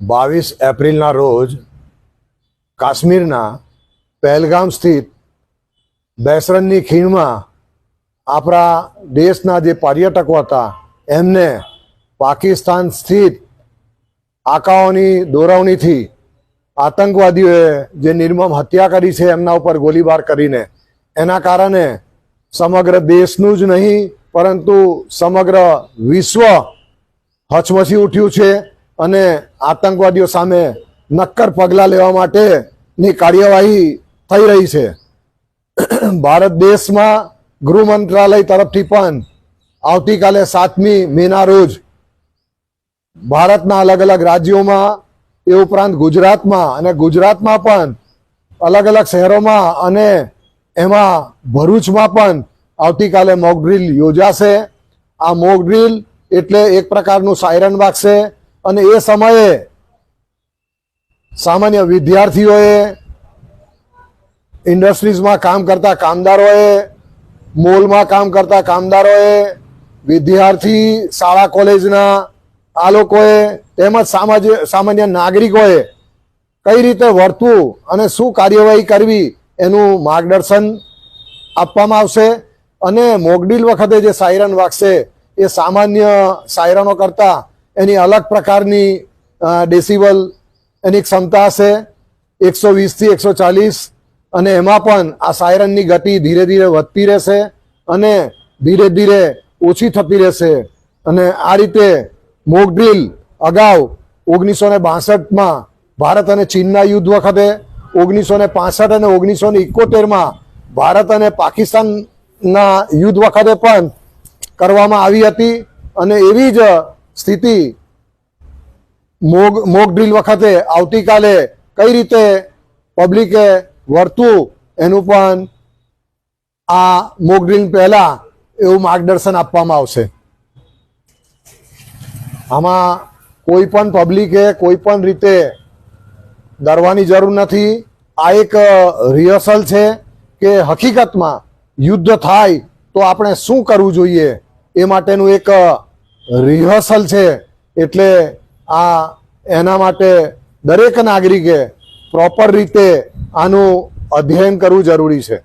બાવીસ એપ્રિલના રોજ કાશ્મીરના પહેલગામ સ્થિત બેસરનની ખીણમાં આપણા દેશના જે પર્યટકો હતા, એમને પાકિસ્તાન સ્થિત આકાઓની દોરવણીથી આતંકવાદીઓએ જે નિર્મમ હત્યા કરી છે, એમના ઉપર ગોળીબાર કરીને. એના કારણે સમગ્ર દેશનું જ નહીં, પરંતુ સમગ્ર વિશ્વ હચમચી ઉઠ્યું છે. અને આતંકવાદીઓ સામે નક્કર પગલાં લેવા માટેની કાર્યવાહી થઈ રહી છે. ભારત દેશમાં ગૃહ મંત્રાલય તરફથી પણ આવતીકાલે સાતમી મેના રોજ ભારતના અલગ અલગ રાજ્યોમાં એ ઉપરાંત ગુજરાતમાં અને ગુજરાતમાં પણ અલગ અલગ શહેરોમાં અને એમાં ભરૂચમાં પણ આવતીકાલે મોક યોજાશે. આ મોક ડ્રીલ એટલે એક પ્રકારનું સાયરન વાગશે. અને એ સમયે સામાન્ય વિદ્યાર્થીઓએ, ઇન્ડસ્ટ્રીઝમાં કામ કરતા કામદારોએ, મોલમાં કામ કરતા કામદારોએ, વિદ્યાર્થી શાળા કોલેજના આ લોકોએ, તેમજ સામાજિક સામાન્ય નાગરિકોએ કઈ રીતે વર્તવું અને શું કાર્યવાહી કરવી એનું માર્ગદર્શન આપવામાં આવશે અને મોગડીલ વખતે જે સાયરન વાગશે એ સામાન્ય સાયરનો કરતાં એની અલગ પ્રકારની ડેસિબલ એની ક્ષમતા હશે, એકસો વીસથી એકસો ચાલીસ, અને એમાં પણ આ સાયરનની ગતિ ધીરે ધીરે વધતી રહેશે અને ધીરે ધીરે ઓછી થતી રહેશે. અને આ રીતે મોક અગાઉ ઓગણીસો ને બાસઠમાં ભારત અને ચીનના યુદ્ધ વખતે ઓગણીસો ને પાસઠ અને ઓગણીસો ને ઇકોતેરમાં ભારત અને પાકિસ્તાનના યુદ્ધ વખતે પણ કરવામાં આવી હતી. અને એવી જ સ્થિતિ મોગ મોક ડ્રીલ વખતે આવતીકાલે કઈ રીતે પબ્લિકે વર્તવું એનું પણ આ મોક ડ્રીલ પહેલા એવું માર્ગદર્શન આપવામાં આવશે. આમાં કોઈ પણ પબ્લિકે કોઈ પણ રીતે ડરવાની જરૂર નથી. આ એક રિહર્સલ છે કે હકીકતમાં યુદ્ધ થાય તો આપણે શું કરવું જોઈએ એ માટેનું એક રિહર્સલ છે એટલે આ એના માટે દરેક નાગરિકે પ્રોપર રીતે આનું અધ્યયન કરવું જરૂરી છે.